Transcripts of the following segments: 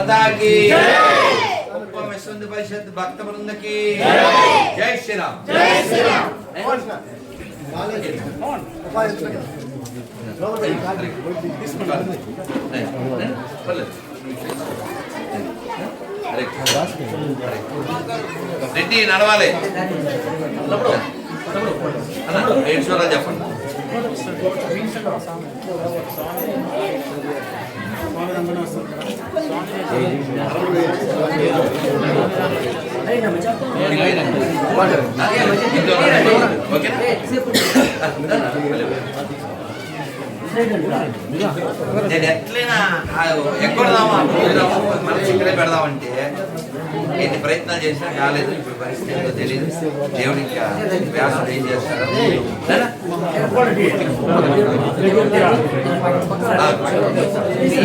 పదాకి విశ్వంతి పరిషత్ భక్త బృందకి జై శ్రీరామ్. రెడ్డి నడవాలి. అన్న, ఏడు చూడాలి చెప్పండి. నేను ఎట్లయినా ఎక్కడదామా మనం ఇక్కడే పెడదామంటే ఎన్ని ప్రయత్నాలు చేసినా కాలేదు ఇప్పుడు పరిస్థితి ఏంటో తెలియదు దేవుడు ఇంకా వ్యాసం ఏం చేస్తాడో?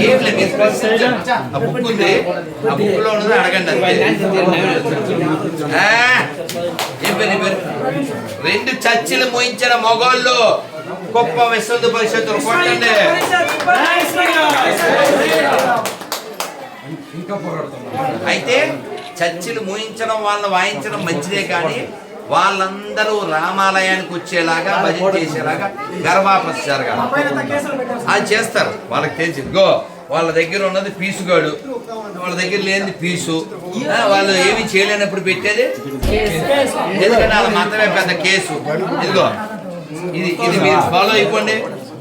ఏం లేదు ఆ బుక్ ఉంది ఆ బుక్లో ఉన్నది అడగండి అంతే ఏం పేరు పేరు రెండు చర్చిలు మోయించిన మొగోళ్ళు గొప్ప విశ్వంత పరిషత్తులు కొట్టండి అయితే చర్చిలు మోయించడం వాళ్ళని వాయించడం మంచిదే కానీ వాళ్ళందరూ రామాలయానికి వచ్చేలాగా భజన చేసేలాగా గర్భాపస్ జరగాలి. అది చేస్తారు. వాళ్ళకి తెలిసి. గో వాళ్ళ దగ్గర ఉన్నది పీసుగాడు వాళ్ళ దగ్గర లేనిది పీసు. వాళ్ళు ఏమి చేయలేనప్పుడు పెట్టేది? ఎందుకంటే వాళ్ళ మాత్రమే పెద్ద కేసు. ఇదిగో ఇది ఇది మీరు ఫాలో అయిపోండి.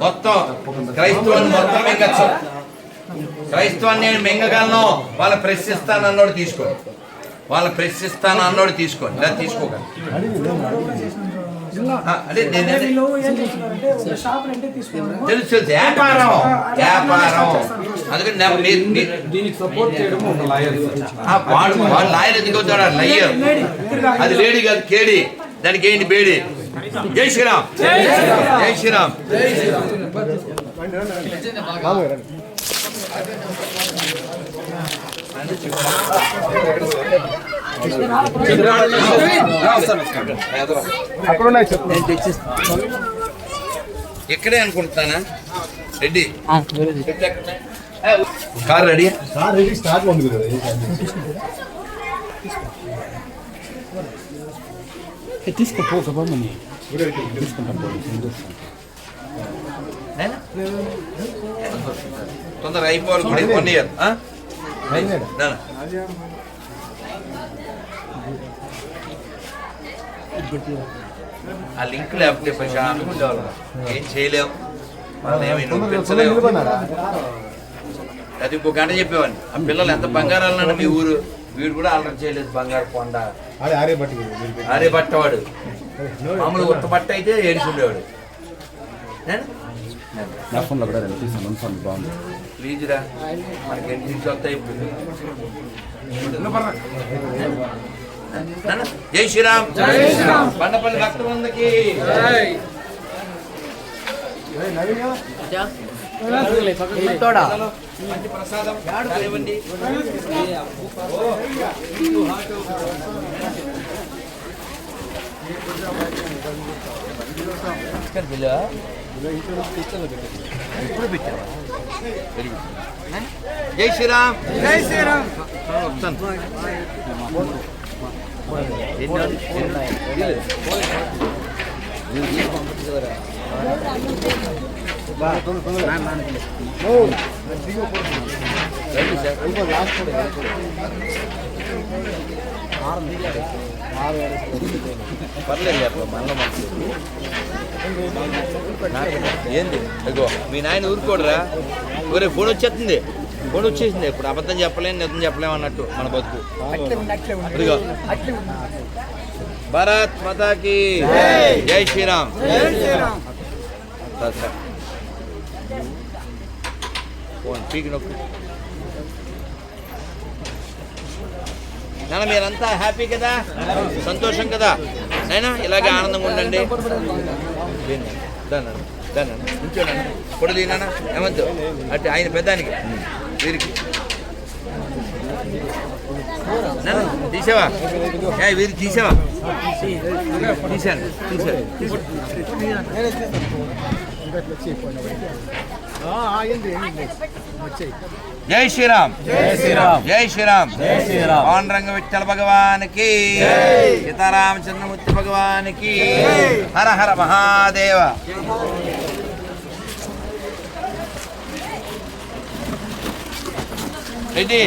మొత్తం క్రైస్తవాన్ని మొత్తం మింగచ్చు. క్రైస్తవాన్ని నేను మింగగలను. వాళ్ళ ప్రశ్నిస్తాను అన్నోడు తీసుకోండి వాళ్ళని ప్రశ్నిస్తాను అన్నోడు తీసుకోండి. లేదా తీసుకోకండి. అదే తెలుసు తెలుసు. వ్యాపారం. వ్యాపారం. అందుకని వాడు వాడు లాయర్ ఎందుకు అవుతాడు? లయ్యర్. అది లేడీ కాదు కేడి. దానికి ఏంటి బేడి? జై శ్రీరామ్. జై శ్రీరామ్. జై శ్రీరామ్. ఇక్కడే అనుకుంటున్నానా? Reddy. Car ready? Sir ready start ఉంది కదా. తీసుకోపో తొందర అయిపోవాలి కూడా వన్ ఇయర్ ఆ లింక్ లేకపోతే ప్రశాంతంగా ఏం ఏమీ నొప్పించలేవు అది ఇంకో గంట చెప్పేవాడిని. ఆ పిల్లలు ఎంత బంగారు అన్నాడు మీ ఊరు. వీడు కూడా అల్లరి చేయలేదు బంగారు కొండ. ఆరే బట్టి బట్టవాడు. మామూలు ఉత్త బట్ట అయితే ఏడిచి ఉండేవాడు నా ఫోన్లో కూడా రెండు ఫోన్ బాగుంది. ప్లీజ్ రా మనకి ఎన్ని సీట్లు వస్తాయి? ఇప్పుడు నాన్న, జై శ్రీరామ్. బండపల్లి భక్త బృందకి మంచి ప్రసాదం. బిల్లా? ఎప్పుడు పెట్టావా వెరీ గుడ్. జై శ్రీరామ్ జై శ్రీరామ్ వస్తాను ఎన్ని ఎన్ని- ఇల్లు. రండి సార్. పర్లేదు అట్లా మనసు ఏంది? అగో మీ నాయన ఊరుకోడరా. ఒరే ఫోన్ వచ్చేస్తుంది. ఫోన్ వచ్చేసింది. ఇప్పుడు అబద్ధం చెప్పలేము నిజం చెప్పలేము అన్నట్టు మన బతుకు. ఇదిగో. భారత్ మాతాకి జై శ్రీరామ్. ఫోన్ పీకి నొక్కు. నాన్న మీరంతా హ్యాపీ కదా? సంతోషం కదా? నైనా ఇలాగే ఆనందంగా ఉండండి. దాన్ని దాన్ని ఉంచోనా పొడి తిన్నానా ఏమంతు అటు ఆయన పెద్దానికి వీరికి. తీసావా? వీరికి తీసావా? తీసాను తీసాను జై శ్రీరామ్. జై శ్రీరామ్. జై శ్రీరామ్. జై శ్రీరామ్. పాండురంగ విఠల భగవానికి సీతారామచంద్రమూర్తి భగవానికి హర హర మహాదేవ. రెడ్డి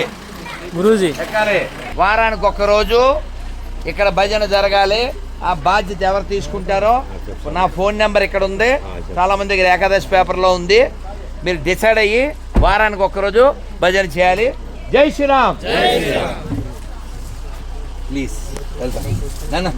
గురూజీ. ఎక్కాలి. వారానికి ఒక్క రోజు ఇక్కడ భజన జరగాలి. ఆ బాధ్యత ఎవరు తీసుకుంటారో నా ఫోన్ నెంబర్ ఇక్కడ ఉంది. చాలా మంది దగ్గర ఏకాదశి పేపర్లో ఉంది. మీరు డిసైడ్ అయ్యి వారానికి ఒక్క రోజు భజన చేయాలి. జై శ్రీరామ్. ప్లీజ్ వెళ్తాం నాన్న.